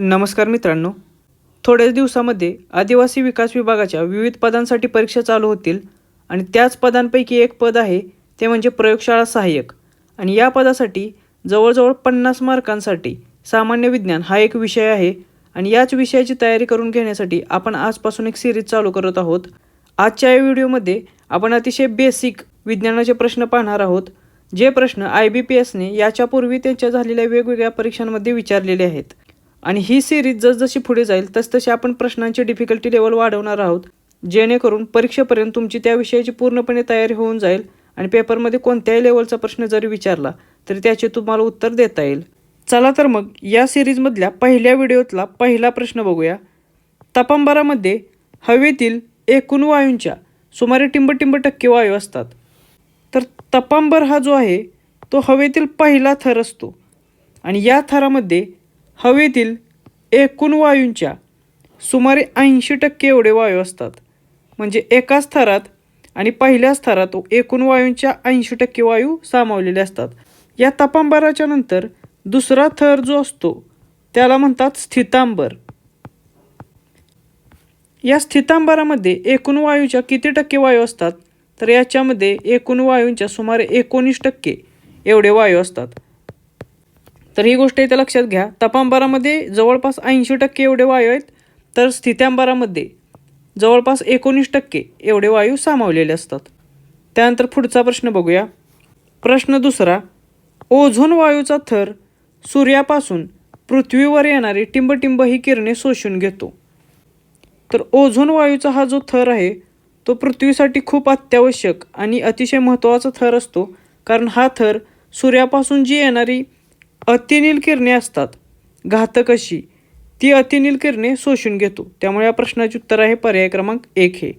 नमस्कार मित्रांनो. थोड्याच दिवसामध्ये आदिवासी विकास विभागाच्या विविध पदांसाठी परीक्षा चालू होतील आणि त्याच पदांपैकी एक पद आहे ते म्हणजे प्रयोगशाळा सहाय्यक. आणि या पदासाठी जवळजवळ पन्नास मार्कांसाठी सामान्य विज्ञान हा एक विषय आहे आणि याच विषयाची तयारी करून घेण्यासाठी आपण आजपासून एक सिरीज चालू करत आहोत. आजच्या या व्हिडिओमध्ये आपण अतिशय बेसिक विज्ञानाचे प्रश्न पाहणार आहोत जे प्रश्न आय बी पी एसने याच्यापूर्वी त्यांच्या झालेल्या वेगवेगळ्या परीक्षांमध्ये विचारलेले आहेत. आणि ही सिरीज जसजशी पुढे जाईल तसतशी आपण प्रश्नांची डिफिकल्टी लेवल वाढवणार आहोत. जेणेकरून परीक्षेपर्यंत तुमची त्या विषयाची पूर्णपणे तयारी होऊन जाईल आणि पेपरमध्ये कोणत्याही लेवलचा प्रश्न जरी विचारला तरी त्याचे तुम्हाला उत्तर देता येईल. चला तर मग या सिरीजमधल्या पहिल्या व्हिडिओतला पहिला प्रश्न बघूया. तपांबरामध्ये हवेतील एकूण वायूंच्या सुमारे टिंबटिंब टक्के वायू असतात. तर तपांबर हा जो आहे तो हवेतील पहिला थर असतो. आणि या थरामध्ये हवेतील एकूण वायूंच्या सुमारे ऐंशी टक्के एवढे वायू असतात. म्हणजे एकाच थरात आणि पहिल्या थरात एकूण वायूंच्या ऐंशी टक्के वायू सामावलेले असतात. या तापांबराच्या नंतर दुसरा थर जो असतो त्याला म्हणतात स्थितांबर. या स्थितांबरामध्ये एकूण वायूच्या किती टक्के वायू असतात? तर याच्यामध्ये एकूण वायूंच्या सुमारे एकोणीस टक्के एवढे वायू असतात. तर ही गोष्ट इथे लक्षात घ्या. तपांबरामध्ये जवळपास ऐंशी टक्के एवढे वायू आहेत तर स्थित्यांबरामध्ये जवळपास एकोणीस टक्के एवढे वायू सामावलेले असतात. त्यानंतर पुढचा प्रश्न बघूया. प्रश्न दुसरा ओझोन वायूचा थर सूर्यापासून पृथ्वीवर येणारी टिंबटिंब ही किरणे शोषून घेतो. तर ओझोन वायूचा हा जो थर आहे तो पृथ्वीसाठी खूप अत्यावश्यक आणि अतिशय महत्त्वाचा थर असतो कारण हा थर सूर्यापासून जी येणारी अतिनील किरणे असतात. घातक अशी. ती अतिनील किरणे शोषून घेतो. त्यामुळे या प्रश्नाचे उत्तर आहे पर्याय क्रमांक एक हे.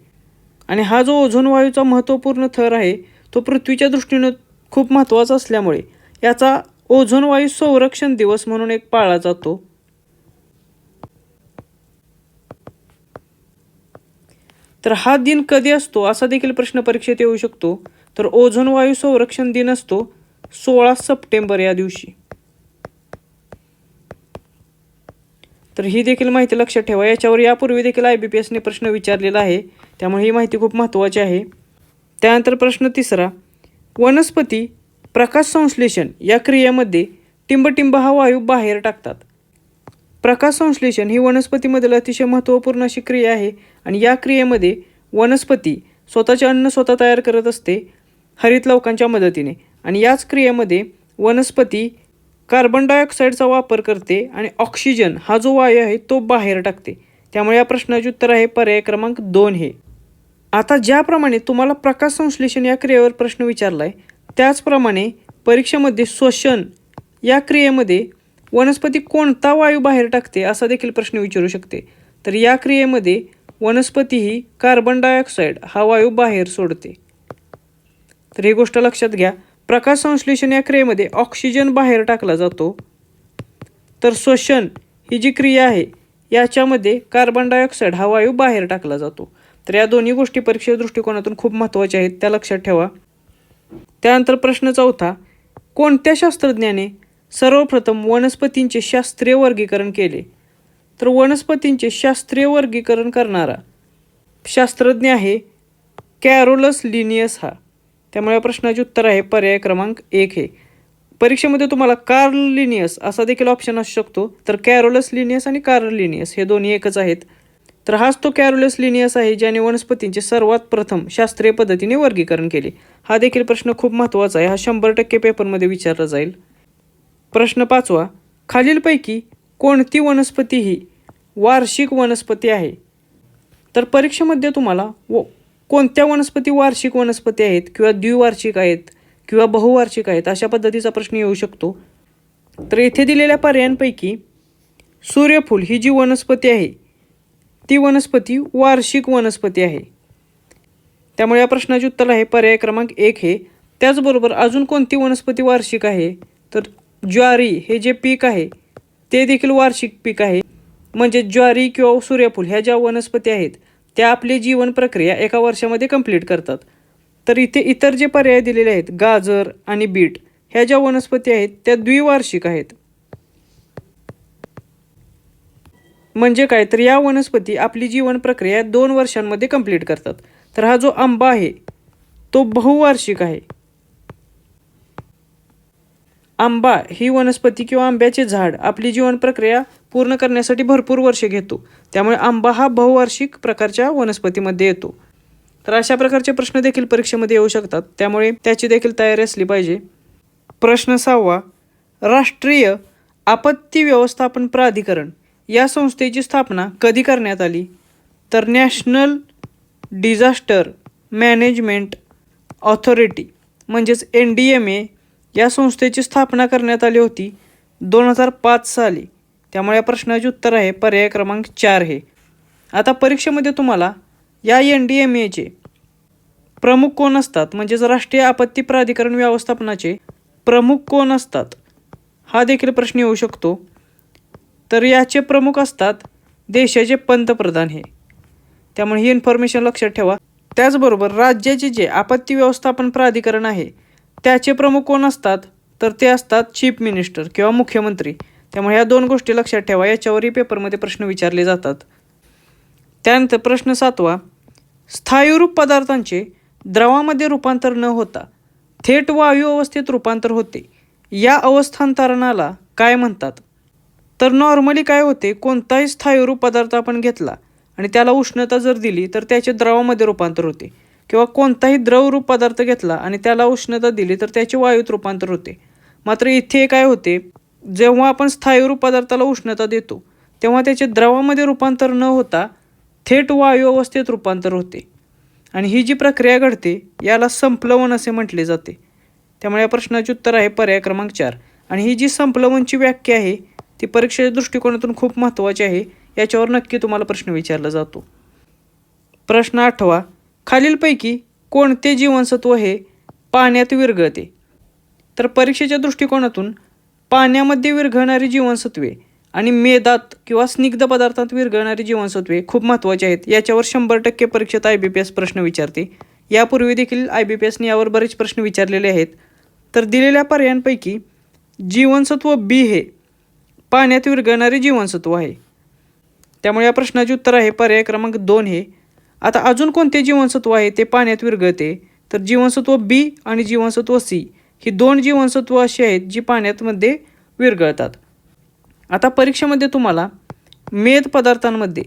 आणि हा जो ओझोन वायूचा महत्त्वपूर्ण थर आहे तो पृथ्वीच्या दृष्टीनं खूप महत्त्वाचा असल्यामुळे याचा ओझोन वायू संरक्षण दिवस म्हणून एक पाळला जातो. तर हा दिन कधी असतो असा देखील प्रश्न परीक्षेत येऊ शकतो. तर ओझोन वायू संरक्षण दिन असतो सोळा सप्टेंबर या दिवशी. तर ही देखील माहिती लक्षात ठेवा. याच्यावर यापूर्वी देखील आय बी पी एसने प्रश्न विचारलेला आहे. त्यामुळे ही माहिती खूप महत्त्वाची आहे. त्यानंतर प्रश्न तिसरा. वनस्पती प्रकाश संश्लेषण या क्रियेमध्ये टिंबटिंब हा वायू बाहेर टाकतात. प्रकाश संश्लेषण ही वनस्पतीमधील अतिशय महत्त्वपूर्ण अशी क्रिया आहे आणि या क्रियेमध्ये वनस्पती स्वतःचे अन्न स्वतः तयार करत असते हरित लवकांच्या मदतीने. आणि याच क्रियेमध्ये वनस्पती कार्बन डायऑक्साईडचा वापर करते आणि ऑक्सिजन हा जो वायू आहे तो बाहेर टाकते. त्यामुळे या प्रश्नाचे उत्तर आहे पर्याय क्रमांक दोन हे. आता ज्याप्रमाणे तुम्हाला प्रकाश संश्लेषण या क्रियेवर प्रश्न विचारला आहे त्याचप्रमाणे परीक्षेमध्ये श्वसन या क्रियेमध्ये वनस्पती कोणता वायू बाहेर टाकते असा देखील प्रश्न विचारू शकते. तर या क्रियेमध्ये वनस्पती ही कार्बन डायऑक्साईड हा वायू बाहेर सोडते. तर ही गोष्ट लक्षात घ्या. प्रकाश संश्लेषण या क्रियेमध्ये ऑक्सिजन बाहेर टाकला जातो. तर श्वसन ही जी क्रिया आहे याच्यामध्ये कार्बन डायऑक्साईड हा वायू बाहेर टाकला जातो. तर या दोन्ही गोष्टी परीक्षे दृष्टिकोनातून खूप महत्त्वाच्या आहेत त्या लक्षात ठेवा. त्यानंतर प्रश्न चौथा कोणत्या शास्त्रज्ञाने सर्वप्रथम वनस्पतींचे शास्त्रीय वर्गीकरण केले? तर वनस्पतींचे शास्त्रीय वर्गीकरण करणारा शास्त्रज्ञ आहे कॅरोलस लिनियस हा. त्यामुळे या प्रश्नाचे उत्तर आहे पर्याय क्रमांक एक हे. परीक्षेमध्ये तुम्हाला कार्ल लिनियस असा देखील ऑप्शन असू शकतो. तर कॅरोलस लिनियस आणि कार्ल लिनियस हे दोन्ही एकच आहेत. तर हाच तो कॅरोलस लिनियस आहे ज्याने वनस्पतींचे सर्वात प्रथम शास्त्रीय पद्धतीने वर्गीकरण केले. हा देखील प्रश्न खूप महत्त्वाचा आहे. हा शंभर टक्के पेपरमध्ये विचारला जाईल. प्रश्न पाचवा. खालीलपैकी कोणती वनस्पती ही वार्षिक वनस्पती आहे? तर परीक्षेमध्ये तुम्हाला व कोणत्या वनस्पती वार्षिक वनस्पती आहेत किंवा द्विवार्षिक आहेत किंवा बहुवार्षिक आहेत अशा पद्धतीचा प्रश्न येऊ शकतो. तर येथे दिलेल्या पर्यायांपैकी सूर्यफूल ही जी वनस्पती आहे ती वनस्पती वार्षिक वनस्पती आहे. त्यामुळे या प्रश्नाचे उत्तर आहे पर्याय क्रमांक एक हे. त्याचबरोबर अजून कोणती वनस्पती वार्षिक आहे? तर ज्वारी हे जे पीक आहे ते देखील वार्षिक पीक आहे. म्हणजे ज्वारी किंवा सूर्यफूल ह्या ज्या वनस्पती आहेत त्या आपली जीवन प्रक्रिया एका वर्षामध्ये कंप्लीट करतात. तर इथे इतर जे पर्याय दिलेले आहेत गाजर आणि बीट ह्या ज्या वनस्पती आहेत त्या द्विवार्षिक आहेत. म्हणजे काय? तर या वनस्पती आपली जीवन प्रक्रिया दोन वर्षांमध्ये कंप्लीट करतात. तर हा जो आंबा आहे तो बहुवार्षिक आहे. आंबा ही वनस्पती किंवा आंब्याचे झाड आपली जीवन प्रक्रिया पूर्ण करण्यासाठी भरपूर वर्षे घेतो. त्यामुळे आंबा हा बहुवार्षिक प्रकारच्या वनस्पतीमध्ये येतो. तर अशा प्रकारचे प्रश्न देखील परीक्षेमध्ये येऊ शकतात. त्यामुळे त्याची देखील तयारी असली पाहिजे. प्रश्न सहावा. राष्ट्रीय आपत्ती व्यवस्थापन प्राधिकरण या संस्थेची स्थापना कधी करण्यात आली? तर नॅशनल डिझास्टर मॅनेजमेंट ऑथॉरिटी म्हणजेच एन डी एम ए या संस्थेची स्थापना करण्यात आली होती दोन हजार पाच साली. त्यामुळे या प्रश्नाचे उत्तर आहे पर्याय क्रमांक चार हे. आता परीक्षेमध्ये तुम्हाला या एन डी एम एचे प्रमुख कोण असतात? म्हणजेच राष्ट्रीय आपत्ती प्राधिकरण व्यवस्थापनाचे प्रमुख कोण असतात? हा देखील प्रश्न येऊ शकतो. तर याचे प्रमुख असतात देशाचे पंतप्रधान हे. त्यामुळे ही इन्फॉर्मेशन लक्षात ठेवा. त्याचबरोबर राज्याचे जे आपत्ती व्यवस्थापन प्राधिकरण आहे त्याचे प्रमुख कोण असतात? तर ते असतात चीफ मिनिस्टर किंवा मुख्यमंत्री. त्यामुळे ह्या दोन गोष्टी लक्षात ठेवा. याच्यावरही पेपरमध्ये प्रश्न विचारले जातात. त्यानंतर प्रश्न सातवा स्थायूरूप पदार्थांचे द्रवामध्ये रूपांतर न होता थेट वायू अवस्थेत रूपांतर होते. या अवस्थांतरणाला काय म्हणतात? तर नॉर्मली काय होते? कोणताही स्थायूरूप पदार्थ आपण घेतला आणि त्याला उष्णता जर दिली तर त्याचे द्रवामध्ये रूपांतर होते. किंवा कोणताही द्रवरूप पदार्थ घेतला आणि त्याला उष्णता दिली तर त्याचे वायूत रूपांतर होते. मात्र इथे काय होते? जेव्हा आपण स्थायूरूप पदार्थाला उष्णता देतो तेव्हा त्याचे द्रवामध्ये रूपांतर न होता थेट वायू अवस्थेत रूपांतर होते. आणि ही जी प्रक्रिया घडते याला संप्लवन असे म्हटले जाते. त्यामुळे या प्रश्नाचे उत्तर आहे पर्याय क्रमांक चार. आणि ही जी संप्लवनची व्याख्या आहे ती परीक्षेच्या दृष्टिकोनातून खूप महत्त्वाची आहे याच्यावर नक्की तुम्हाला प्रश्न विचारला जातो. प्रश्न आठवा खालीलपैकी कोणते जीवनसत्व हे पाण्यात विरघळते? तर परीक्षेच्या दृष्टिकोनातून पाण्यामध्ये विरघळणारी जीवनसत्वे आणि मेदात किंवा स्निग्ध पदार्थात विरघळणारी जीवनसत्वे खूप महत्त्वाची आहेत. याच्यावर शंभर टक्के परीक्षेत आय बी पी एस प्रश्न विचारते. यापूर्वी देखील आय बी पी एसने यावर बरेच प्रश्न विचारलेले आहेत. तर दिलेल्या पर्यायांपैकी जीवनसत्व बी हे पाण्यात विरघळणारे जीवनसत्व आहे. त्यामुळे या प्रश्नाचे उत्तर आहे पर्याय क्रमांक दोन हे. आता अजून कोणते जीवनसत्व आहे ते पाण्यात विरघळते? तर जीवनसत्व बी आणि जीवनसत्व सी ही दोन जीवनसत्व अशी आहेत जी पाण्यातमध्ये विरघळतात. आता परीक्षेमध्ये तुम्हाला मेद पदार्थांमध्ये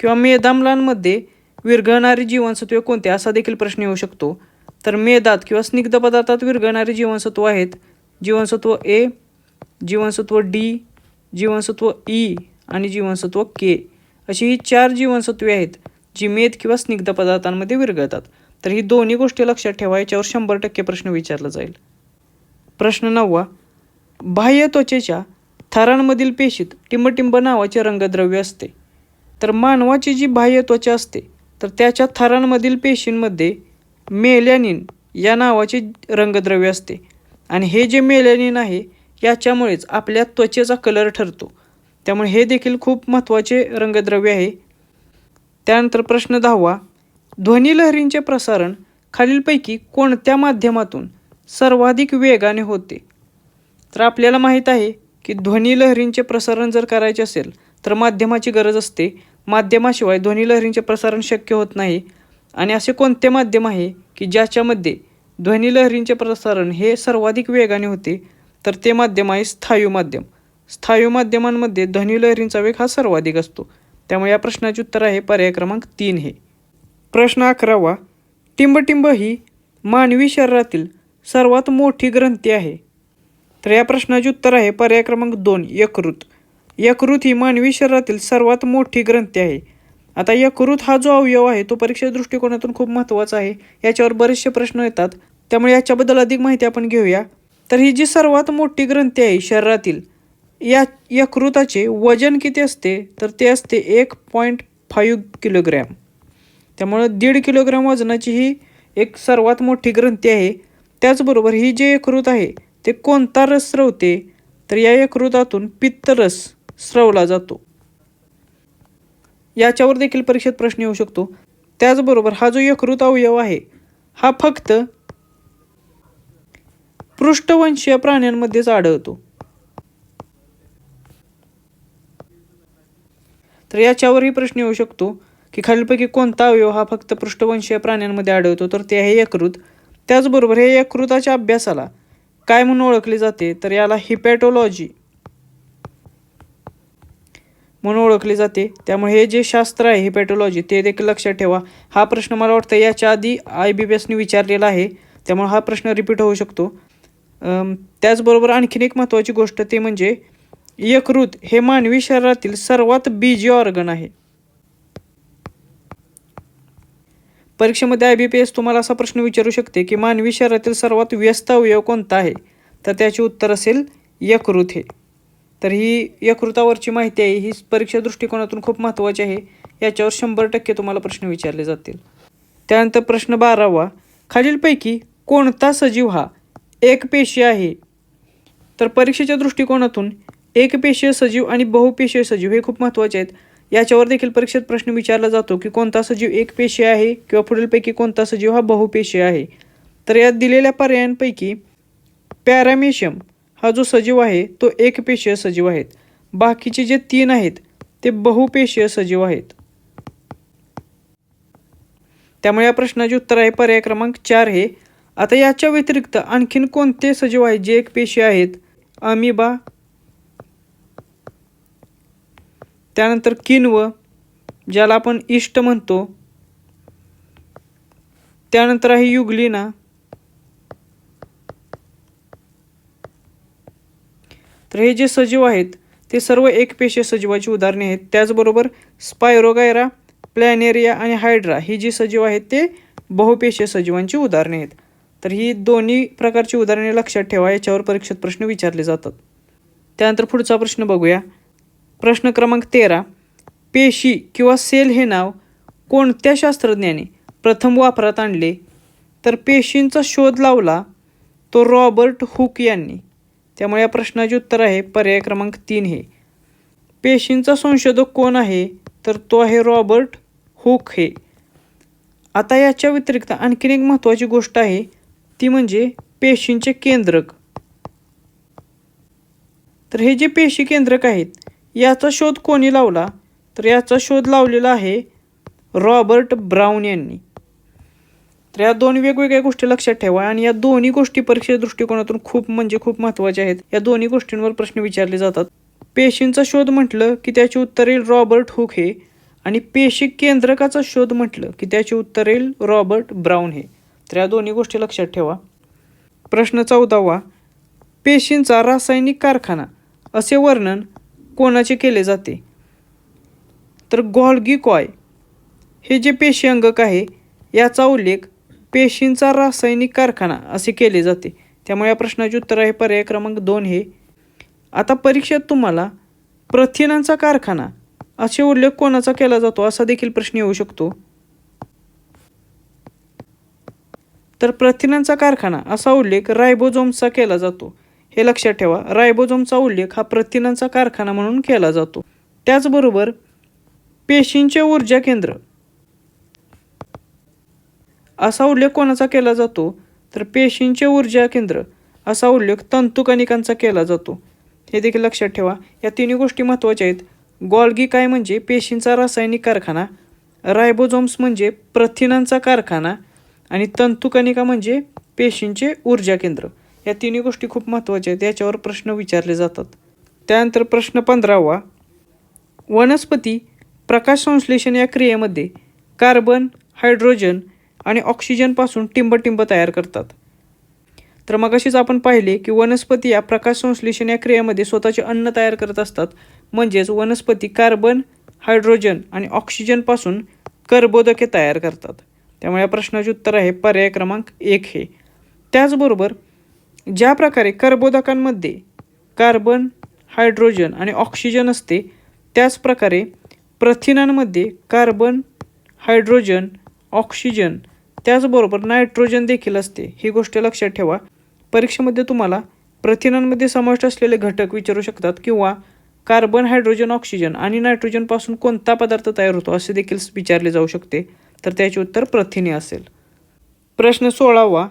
किंवा मेदामलांमध्ये विरघळणारी जीवनसत्वे कोणते असा देखील प्रश्न येऊ शकतो. तर मेदात किंवा स्निग्ध पदार्थात विरघळणारी जीवनसत्व आहेत. जीवनसत्व ए जीवनसत्व डी जीवनसत्व ई आणि जीवनसत्व के अशी ही चार जीवनसत्वे आहेत जी मेद किंवा स्निग्ध पदार्थांमध्ये विरघळतात. तर ही दोन्ही गोष्टी लक्षात ठेवा याच्यावर शंभर टक्के प्रश्न विचारला जाईल. प्रश्न नववा. बाह्य त्वचेच्या थरांमधील पेशीत टिंबटिंब नावाचे रंगद्रव्य असते. तर मानवाची जी बाह्य त्वचा असते तर त्याच्या थरांमधील पेशींमध्ये मेलॅनिन या नावाचे रंगद्रव्य असते. आणि हे जे मेलॅनिन आहे याच्यामुळेच आपल्या त्वचेचा कलर ठरतो. त्यामुळे हे देखील खूप महत्त्वाचे रंगद्रव्य आहे. त्यानंतर प्रश्न दहावा. ध्वनीलहरींचे प्रसारण खालीलपैकी कोणत्या माध्यमातून सर्वाधिक वेगाने होते. तर आपल्याला माहीत आहे की ध्वनी लहरींचे प्रसारण जर करायचे असेल तर माध्यमाची गरज असते. माध्यमाशिवाय ध्वनी लहरींचे प्रसारण शक्य होत नाही. आणि असे कोणते माध्यम आहे की ज्याच्यामध्ये ध्वनी लहरींचे प्रसारण हे सर्वाधिक वेगाने होते? तर ते माध्यम आहे स्थायू माध्यम. स्थायू माध्यमांमध्ये ध्वनी लहरींचा वेग हा सर्वाधिक असतो. त्यामुळे या प्रश्नाचे उत्तर आहे पर्याय क्रमांक तीन हे. प्रश्न अकरावा. टिंबटिंब ही मानवी शरीरातील सर्वात मोठी ग्रंथी आहे. तर या प्रश्नाचे उत्तर आहे पर्याय क्रमांक दोन यकृत. यकृत ही मानवी शरीरातील सर्वात मोठी ग्रंथी आहे. आता यकृत हा जो अवयव आहे तो परीक्षा दृष्टिकोनातून खूप महत्त्वाचा आहे. याच्यावर बरेचसे प्रश्न येतात. त्यामुळे याच्याबद्दल अधिक माहिती आपण घेऊया. तर ही जी सर्वात मोठी ग्रंथी आहे शरीरातील या यकृताचे वजन किती असते? तर ते असते एक पॉईंट फाईव्ह किलोग्रॅम. त्यामुळं दीड किलोग्रॅम वजनाची ही एक सर्वात मोठी ग्रंथी आहे. त्याचबरोबर ही जे यकृत आहे ते कोणता रस स्रवते? तर या यकृतातून पित्तरस स्रवला जातो. याच्यावर देखील परीक्षेत प्रश्न येऊ शकतो. त्याचबरोबर हा जो यकृत अवयव आहे हा फक्त पृष्ठवंशीय प्राण्यांमध्येच आढळतो. तर याच्यावरही प्रश्न येऊ शकतो की खालीलपैकी कोणता अवयव हा फक्त पृष्ठवंशीय प्राण्यांमध्ये आढळतो तर ते आहे यकृत. त्याचबरोबर हे यकृताच्या अभ्यासाला काय म्हणून ओळखले जाते तर याला हिपॅटोलॉजी म्हणून ओळखले जाते. त्यामुळे हे जे शास्त्र आहे हिपॅटोलॉजी ते देखील लक्षात ठेवा. हा प्रश्न मला वाटतं याच्या आधी आय बी बी एसने विचारलेला आहे. त्यामुळे हा प्रश्न रिपीट होऊ शकतो. त्याचबरोबर आणखीन एक महत्त्वाची गोष्ट ते म्हणजे यकृत हे मानवी शरीरातील सर्वात बीजी ऑर्गन आहे. परीक्षेमध्ये आय बी पी एस तुम्हाला असा प्रश्न विचारू शकते की मानवी शरीरातील सर्वात व्यस्त अवयव कोणता आहे? तर त्याचे उत्तर असेल यकृत हे. तर ही यकृतावरची माहिती आहे ही परीक्षा दृष्टिकोनातून खूप महत्त्वाची आहे. याच्यावर शंभर टक्के तुम्हाला प्रश्न विचारले जातील. त्यानंतर प्रश्न बारावा. खालीलपैकी कोणता सजीव हा एकपेशीय आहे? तर परीक्षेच्या दृष्टिकोनातून एकपेशीय सजीव आणि बहुपेशीय सजीव हे खूप महत्त्वाचे आहेत. याच्यावर देखील परीक्षेत प्रश्न विचारला जातो की कोणता सजीव एक पेशी आहे किंवा पुढीलपैकी कोणता सजीव हा बहुपेशी आहे. तर यात दिलेल्या पर्यायांपैकी पॅरामेशियम हा जो सजीव आहे तो एकपेशीय सजीव आहेत. बाकीचे जे तीन आहेत ते बहुपेशीय सजीव आहेत. त्यामुळे या प्रश्नाचे उत्तर आहे पर्याय क्रमांक चार हे. आता याच्या व्यतिरिक्त आणखीन कोणते सजीव आहेत जे एकपेशीय आहेत? अमिबा त्यानंतर किन्व ज्याला आपण इष्ट म्हणतो. त्यानंतर आहे युगलिना. तर हे जे सजीव आहेत ते सर्व एकपेशीय सजीवाची उदाहरणे आहेत. त्याचबरोबर स्पायरोगायरा प्लॅनेरिया आणि हायड्रा ही जी सजीव आहेत ते बहुपेशीय सजीवांची उदाहरणे आहेत. तर ही दोन्ही प्रकारची उदाहरणे लक्षात ठेवा याच्यावर परीक्षेत प्रश्न विचारले जातात. त्यानंतर पुढचा प्रश्न बघूया. प्रश्न क्रमांक तेरा. पेशी किंवा सेल हे नाव कोणत्या शास्त्रज्ञाने प्रथम वापरात आणले? तर पेशींचा शोध लावला तो रॉबर्ट हुक यांनी. त्यामुळे या प्रश्नाचे उत्तर आहे पर्याय क्रमांक तीन हे. पेशींचा संशोधक कोण आहे? तर तो आहे रॉबर्ट हुक हे. आता याच्या व्यतिरिक्त आणखीन एक महत्त्वाची गोष्ट आहे ती म्हणजे पेशींचे केंद्रक. तर हे जे पेशी केंद्रक आहेत याचा शोध कोणी लावला? तर याचा शोध लावलेला आहे रॉबर्ट ब्राऊन यांनी. तर या दोन वेगवेगळ्या गोष्टी लक्षात ठेवा आणि या दोन्ही गोष्टी परीक्षेच्या दृष्टिकोनातून खूप म्हणजे खूप महत्त्वाच्या आहेत. या दोन्ही गोष्टींवर प्रश्न विचारले जातात. पेशींचा शोध म्हटलं की त्याचे उत्तर येईल रॉबर्ट हुक हे आणि पेशी केंद्रकाचा शोध म्हटलं की त्याचे उत्तर येईल रॉबर्ट ब्राऊन हे. तर या दोन्ही गोष्टी लक्षात ठेवा. प्रश्न चौदावा. पेशींचा रासायनिक कारखाना असे वर्णन कोणाचे केले जाते? तर गॉल्गी कॉय हे जे पेशी अंगक आहे याचा उल्लेख पेशींचा रासायनिक कारखाना असे केले जाते. त्यामुळे या प्रश्नाचे उत्तर आहे पर्याय क्रमांक दोन हे. आता परीक्षेत तुम्हाला प्रथिनांचा कारखाना असे उल्लेख कोणाचा केला जातो असा देखील प्रश्न येऊ शकतो. तर प्रथिनांचा कारखाना असा उल्लेख रायबोझोमचा केला जातो. हे लक्षात ठेवा रायबोझोमचा उल्लेख हा प्रथिनांचा कारखाना म्हणून केला जातो. त्याचबरोबर पेशींचे ऊर्जा केंद्र. असा उल्लेख कोणाचा केला जातो? तर पेशींचे ऊर्जा केंद्र. असा उल्लेख तंतुकणिकांचा केला जातो. हे देखील लक्षात ठेवा या तिन्ही गोष्टी महत्त्वाच्या आहेत. गॉल्गी काय म्हणजे? पेशींचा रासायनिक कारखाना. रायबोझोम्स म्हणजे प्रथिनांचा कारखाना. आणि तंतुकणिका म्हणजे पेशींचे ऊर्जा केंद्र. या तिन्ही गोष्टी खूप महत्त्वाच्या आहेत याच्यावर प्रश्न विचारले जातात. त्यानंतर प्रश्न पंधरावा. वनस्पती प्रकाश संश्लेषण या क्रियेमध्ये कार्बन हायड्रोजन आणि ऑक्सिजनपासून टिंबटिंब तयार करतात. तर मगाशीच आपण पाहिले की वनस्पती या प्रकाश संश्लेषण या क्रियेमध्ये स्वतःचे अन्न तयार करत असतात. म्हणजेच वनस्पती कार्बन हायड्रोजन आणि ऑक्सिजनपासून कर्बोदके तयार करतात. त्यामुळे या प्रश्नाचे उत्तर आहे पर्याय क्रमांक एक हे. त्याचबरोबर ज्या प्रकारे कर्बोदकांमध्ये कार्बन हायड्रोजन आणि ऑक्सिजन असते त्याचप्रकारे प्रथिनांमध्ये कार्बन हायड्रोजन ऑक्सिजन त्याचबरोबर नायट्रोजन देखील असते. ही गोष्ट लक्षात ठेवा. परीक्षेमध्ये तुम्हाला प्रथिनांमध्ये समाविष्ट असलेले घटक विचारू शकतात किंवा कार्बन हायड्रोजन ऑक्सिजन आणि नायट्रोजनपासून कोणता पदार्थ तयार होतो असे देखील विचारले जाऊ शकते. तर त्याचे उत्तर प्रथिने असेल. प्रश्न सोळावा.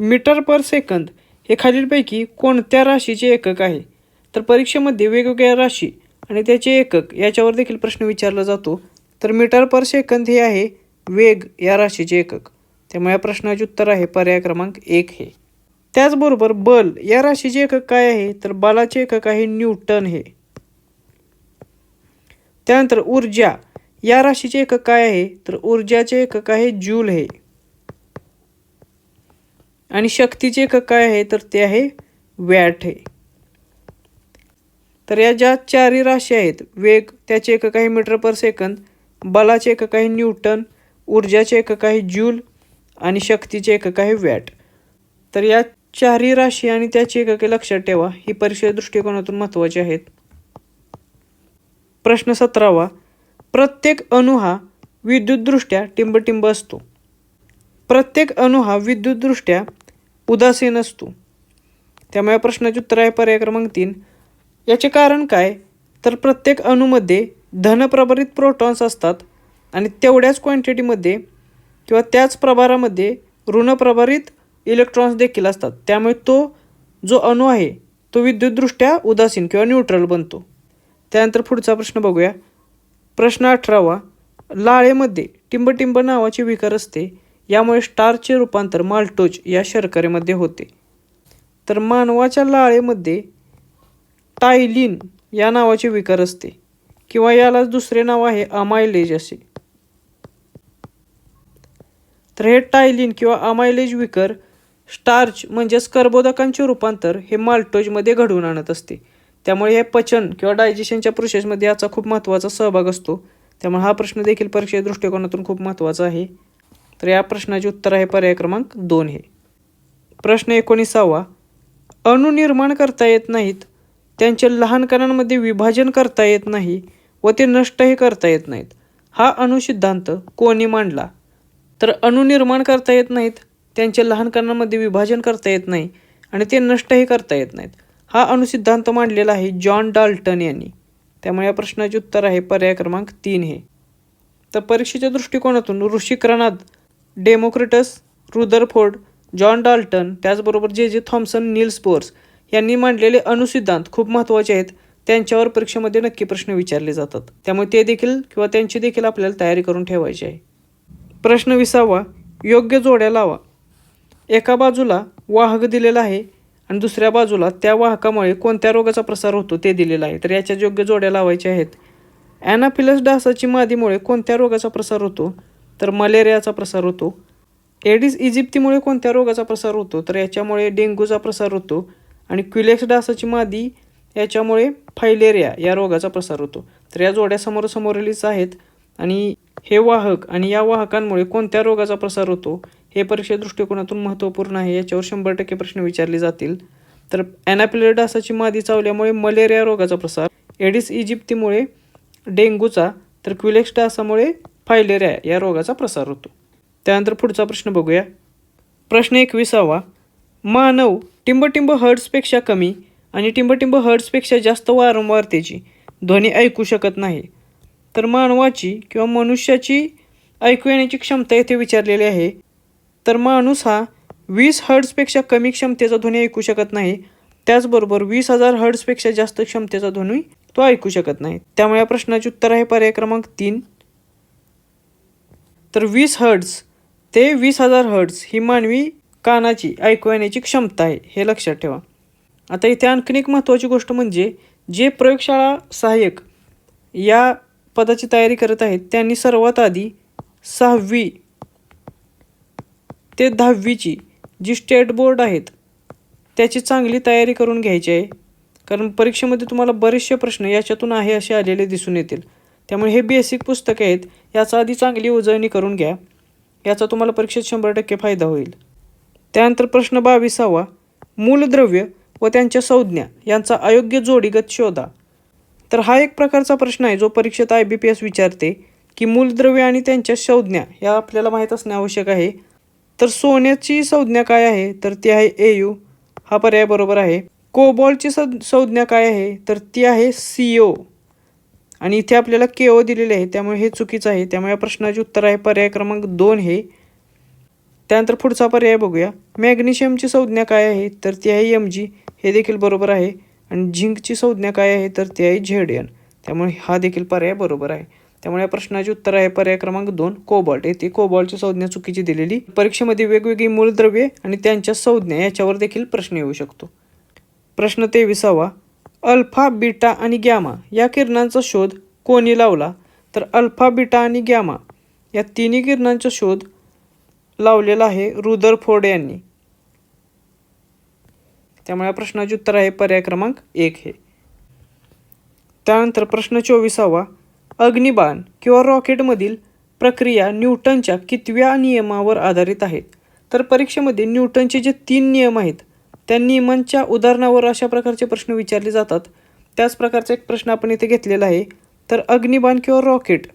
मीटर पर सेकंद हे खालीलपैकी कोणत्या राशीचे एकक आहे? तर परीक्षेमध्ये वेगवेगळ्या राशी आणि त्याचे एकक याच्यावर देखील प्रश्न विचारला जातो. तर मीटर पर सेकंद हे आहे वेग या राशीचे एकक. त्यामुळे या प्रश्नाचे उत्तर आहे पर्याय क्रमांक एक हे. त्याचबरोबर बल या राशीचे एकक काय आहे? तर बलाचे एकक आहे न्यूटन हे. त्यानंतर ऊर्जा या राशीचे एकक काय आहे? तर ऊर्जाचे एकक आहे जूल हे. आणि शक्तीचे एक काय आहे तर ते आहे वॅट हे तर या ज्या चारही राशी आहेत वेग त्याचे एक काही मीटर पर सेकंद बलाचे एक काही न्यूटन ऊर्जाचे एक काही जूल आणि शक्तीचे एक काही वॅट तर या चारही राशी आणि त्याची एकके लक्षात ठेवा ही परीक्षा दृष्टिकोनातून महत्त्वाची आहेत. प्रश्न सतरावा प्रत्येक अणू हा विद्युतदृष्ट्या टिंबटिंब असतो. प्रत्येक अणू हा विद्युतदृष्ट्या उदासीन असतो त्यामुळे या प्रश्नाचे उत्तर आहे पर्याय क्रमांक तीन. याचे कारण काय? तर प्रत्येक अणूमध्ये धनप्रभारित प्रोटॉन्स असतात आणि तेवढ्याच क्वांटिटीमध्ये किंवा त्याच प्रभारामध्ये ऋणप्रभारित इलेक्ट्रॉन्स देखील असतात. त्यामुळे तो जो अणू आहे तो विद्युतदृष्ट्या उदासीन किंवा न्यूट्रल बनतो. त्यानंतर पुढचा प्रश्न बघूया. प्रश्न अठरावा. लाळेमध्ये टिंबटिंब नावाची विकार असते. यामुळे स्टारचे रूपांतर माल्टोज या शर्करेमध्ये होते. तर मानवाच्या लाळेमध्ये टायलिन या नावाचे विकार असते किंवा याला दुसरे नाव आहे अमायलेज असे. तर हे टायलिन किंवा अमायलेज विकर स्टार्च म्हणजेच कर्बोदकांचे रूपांतर हे माल्टोजमध्ये घडवून आणत असते. त्यामुळे हे पचन किंवा डायजेशनच्या प्रोसेसमध्ये याचा खूप महत्त्वाचा सहभाग असतो. त्यामुळे हा प्रश्न देखील परीक्षेच्या दृष्टिकोनातून खूप महत्त्वाचा आहे. तर या प्रश्नाचे उत्तर आहे पर्याय क्रमांक दोन हे. प्रश्न एकोणीसावा. अणु निर्माण करता येत नाहीत. त्यांचे लहान कणांमध्ये विभाजन करता येत नाही व ते नष्टही करता येत नाहीत. हा अणुसिद्धांत कोणी मांडला? तर अणु निर्माण करता येत नाहीत. त्यांचे लहान कणांमध्ये विभाजन करता येत नाही आणि ते नष्टही करता येत नाहीत. हा अणुसिद्धांत मांडलेला आहे जॉन डाल्टन यांनी. त्यामुळे या प्रश्नाचे उत्तर आहे पर्याय क्रमांक तीन हे. तर परीक्षेच्या दृष्टिकोनातून ऋषिक्रनाद डेमोक्रिटस रुदरफोर्ड जॉन डाल्टन त्याचबरोबर जे जे थॉम्सन नील बोर्स यांनी मांडलेले अणुसिद्धांत खूप महत्त्वाचे आहेत. त्यांच्यावर परीक्षेमध्ये नक्की प्रश्न विचारले जातात. त्यामुळे ते देखील किंवा त्यांची देखील आपल्याला तयारी करून ठेवायची आहे. प्रश्न विसावा योग्य जोड्या लावा. एका बाजूला वाहक दिलेला आहे आणि दुसऱ्या बाजूला त्या वाहकामुळे कोणत्या रोगाचा प्रसार होतो ते दिलेलं आहे. तर याच्या योग्य जोड्या लावायच्या आहेत. ॲनाफिलस डासाची मादीमुळे कोणत्या रोगाचा प्रसार होतो? तर मलेरियाचा प्रसार होतो. एडिस इजिप्तीमुळे कोणत्या रोगाचा प्रसार होतो? तर याच्यामुळे डेंग्यूचा प्रसार होतो. आणि क्युलेक्स डासाची मादी याच्यामुळे फायलेरिया या रोगाचा प्रसार होतो. तर या जोड्या समोरासमोरीलच आहेत. आणि हे वाहक आणि या वाहकांमुळे कोणत्या रोगाचा प्रसार होतो? हे परीक्षा दृष्टिकोनातून महत्त्वपूर्ण आहे. याच्यावर शंभर टक्के प्रश्न विचारले जातील. तर ॲनापिलर डासाची मादी चावल्यामुळे मलेरिया रोगाचा प्रसार एडिस इजिप्तीमुळे डेंग्यूचा तर क्विलेक्स डासामुळे फायलेरिया या रोगाचा प्रसार होतो. त्यानंतर पुढचा प्रश्न बघूया. प्रश्न एकविसावा. मानव टिंबटिंब हर्ट्सपेक्षा कमी आणि टिंबटिंब हर्ट्सपेक्षा जास्त वारंवारतेची ध्वनी ऐकू शकत नाही. तर मानवाची किंवा मनुष्याची ऐकू येण्याची क्षमता येथे विचारलेली आहे. तर माणूस हा वीस हर्ट्सपेक्षा कमी क्षमतेचा ध्वनी ऐकू शकत नाही. त्याचबरोबर वीस हजार हर्ट्सपेक्षा जास्त क्षमतेचा ध्वनी तो ऐकू शकत नाही. त्यामुळे या प्रश्नाचे उत्तर आहे पर्याय क्रमांक तीन. तर वीस हर्ट्स ते वीस हजार हर्ट्स ही मानवी कानाची ऐकू येण्याची क्षमता आहे हे लक्षात ठेवा. आता इथे आणखीन एक महत्त्वाची गोष्ट म्हणजे जे प्रयोगशाळा सहाय्यक या पदाची तयारी करत आहेत त्यांनी सर्वात आधी सहावी ते दहावीची जी स्टेट बोर्ड आहेत त्याची चांगली तयारी करून घ्यायची आहे. कारण परीक्षेमध्ये तुम्हाला बरेचसे प्रश्न याच्यातून आहे असे आलेले दिसून येतील. त्यामुळे हे बेसिक पुस्तकं आहेत याचा आधी चांगली उजळणी करून घ्या. याचा तुम्हाला परीक्षेत शंभर टक्के फायदा होईल. त्यानंतर प्रश्न बावीसावा. मूलद्रव्य व त्यांच्या संज्ञा यांचा अयोग्य जोडीगत शोधा. तर हा एक प्रकारचा प्रश्न आहे जो परीक्षेत आय बी पी एस विचारते की मूलद्रव्य आणि त्यांच्या संज्ञा या आपल्याला माहीत असणे आवश्यक आहे. तर सोन्याची संज्ञा काय आहे? तर ती आहे ए यू हा पर्याय बरोबर आहे. कोबॉलची संज्ञा काय आहे? तर ती आहे सी ओ आणि इथे आपल्याला के ओ दिलेले आहे. त्यामुळे हे चुकीचं आहे. त्यामुळे या प्रश्नाचे उत्तर आहे पर्याय क्रमांक दोन हे. त्यानंतर पुढचा पर्याय बघूया. मॅग्नेशियमची संज्ञा काय आहे? तर ती आहे एम जी हे देखील बरोबर आहे. आणि झिंकची संज्ञा काय आहे? तर ती आहे झेड एन त्यामुळे हा देखील पर्याय बरोबर आहे. त्यामुळे या प्रश्नाचे उत्तर आहे पर्याय क्रमांक दोन कोबाल्ट. येथे कोबॉल्टची संज्ञा चुकीची दिलेली. परीक्षेमध्ये वेगवेगळी मूलद्रव्ये आणि त्यांच्या संज्ञा याच्यावर देखील प्रश्न येऊ शकतो. प्रश्न तेविसावा. अल्फा बीटा आणि गॅमा या किरणांचा शोध कोणी लावला? तर अल्फा बीटा आणि गॅमा या तिन्ही किरणांचा शोध लावलेला आहे रुदरफोर्ड यांनी. त्यामुळे या प्रश्नाचे उत्तर आहे पर्याय क्रमांक एक हे. त्यानंतर प्रश्न चोवीसावा. अग्निबाण किंवा रॉकेटमधील प्रक्रिया न्यूटनच्या कितव्या नियमावर आधारित आहेत तर परीक्षेमध्ये न्यूटनचे जे तीन नियम आहेत त्या नियमांच्या उदाहरणावर अशा प्रकारचे प्रश्न विचारले जातात. त्याच प्रकारचा एक प्रश्न आपण इथे घेतलेला आहे. तर अग्निबाण किंवा रॉकेट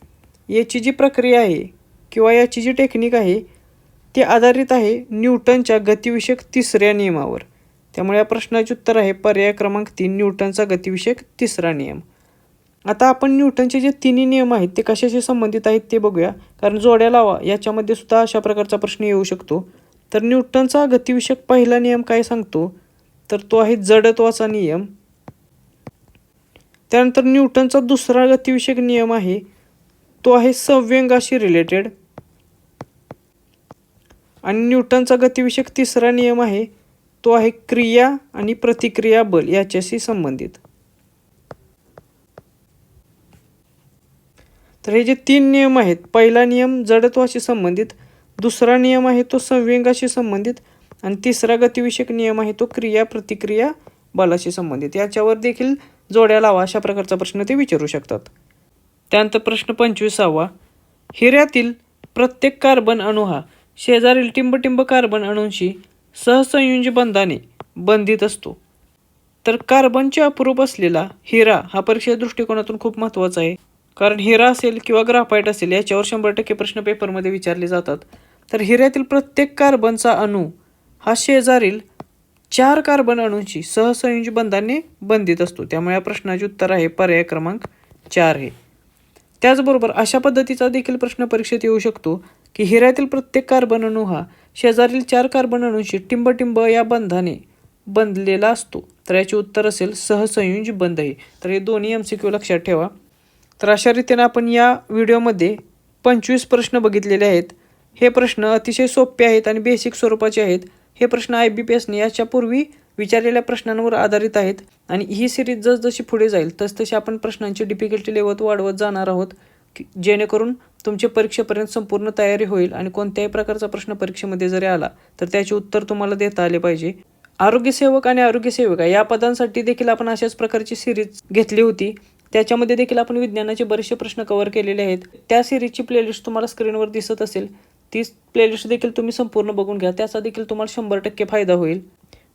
याची जी प्रक्रिया आहे किंवा याची जी टेक्निक आहे ती आधारित आहे न्यूटनच्या गतिविषयक तिसऱ्या नियमावर. त्यामुळे या प्रश्नाचे उत्तर आहे पर्याय क्रमांक तीन न्यूटनचा गतिविषयक तिसरा नियम. आता आपण न्यूटनचे जे तिन्ही नियम आहेत ते कशाशी संबंधित आहेत ते बघूया. कारण जोड्या लावा याच्यामध्ये सुद्धा अशा प्रकारचा प्रश्न येऊ शकतो. तर न्यूटनचा गतिविषयक पहिला नियम काय सांगतो? तर तो आहे जडत्वाचा नियम. त्यानंतर न्यूटनचा दुसरा गतिविषयक नियम आहे तो आहे संव्यंगाशी रिलेटेड आणि न्यूटनचा गतिविषयक तिसरा नियम आहे तो आहे क्रिया आणि प्रतिक्रिया बल याच्याशी संबंधित. तर हे जे तीन नियम आहेत पहिला नियम जडत्वाशी संबंधित दुसरा नियम आहे तो संवेगाशी संबंधित आणि तिसरा गतिविषयक नियम आहे तो क्रिया प्रतिक्रिया बलाशी संबंधित. याच्यावर देखील जोड्या लावा अशा प्रकारचा प्रश्न ते विचारू शकतात. त्यानंतर प्रश्न पंचवीसावा. हिऱ्यातील प्रत्येक कार्बन अणू हा शेजारील टिंबटिंब कार्बन अणूंशी सहसंयोजी बंधाने बंधित असतो. तर कार्बनचे अप्रूप असलेला हिरा हा परीक्षेच्या दृष्टिकोनातून खूप महत्त्वाचा आहे. कारण हिरा असेल किंवा ग्राफाईट असेल याच्यावर शंभर टक्के प्रश्न पेपरमध्ये विचारले जातात. तर हिऱ्यातील प्रत्येक कार्बनचा अणू हा शेजारील चार कार्बन अणूंशी सहसंयुज बंधाने बंधित असतो. त्यामुळे या प्रश्नाचे उत्तर आहे पर्याय क्रमांक चार हे त्याचबरोबर अशा पद्धतीचा देखील प्रश्न परीक्षेत येऊ शकतो की हिऱ्यातील प्रत्येक कार्बन अणू हा शेजारील चार कार्बन अणूंशी टिंबटिंब या बंधाने बंधलेला असतो. तर याचे उत्तर असेल सहसंयुज बंध हे तर हे दोन्ही एम सी क्यू लक्षात ठेवा. तर अशा रीतीने आपण या व्हिडिओमध्ये पंचवीस प्रश्न बघितलेले आहेत. हे प्रश्न अतिशय सोपे आहेत आणि बेसिक स्वरूपाचे आहेत. हे प्रश्न आय बी पी एसने याच्यापूर्वी विचारलेल्या प्रश्नांवर आधारित आहेत. आणि ही सिरीज जसजशी पुढे जाईल तसतशी आपण प्रश्नांची डिफिकल्टी लेवल वाढवत जाणार आहोत. की जेणेकरून तुमच्या परीक्षेपर्यंत संपूर्ण तयारी होईल आणि कोणत्याही प्रकारचा प्रश्न परीक्षेमध्ये जरी आला तर त्याचे उत्तर तुम्हाला देता आले पाहिजे. आरोग्यसेवक आणि आरोग्यसेविका या पदांसाठी देखील आपण अशाच प्रकारची सिरीज घेतली होती. त्याच्यामध्ये देखील आपण विज्ञानाचे बरेचसे प्रश्न कव्हर केलेले आहेत. त्या सिरीजची प्लेलिस्ट तुम्हाला स्क्रीनवर दिसत असेल. ती प्लेलिस्ट देखील तुम्ही संपूर्ण बघून घ्या. त्याचा देखील तुम्हाला शंभर टक्के फायदा होईल.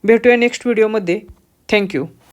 भेटूया नेक्स्ट व्हिडिओमध्ये थँक्यू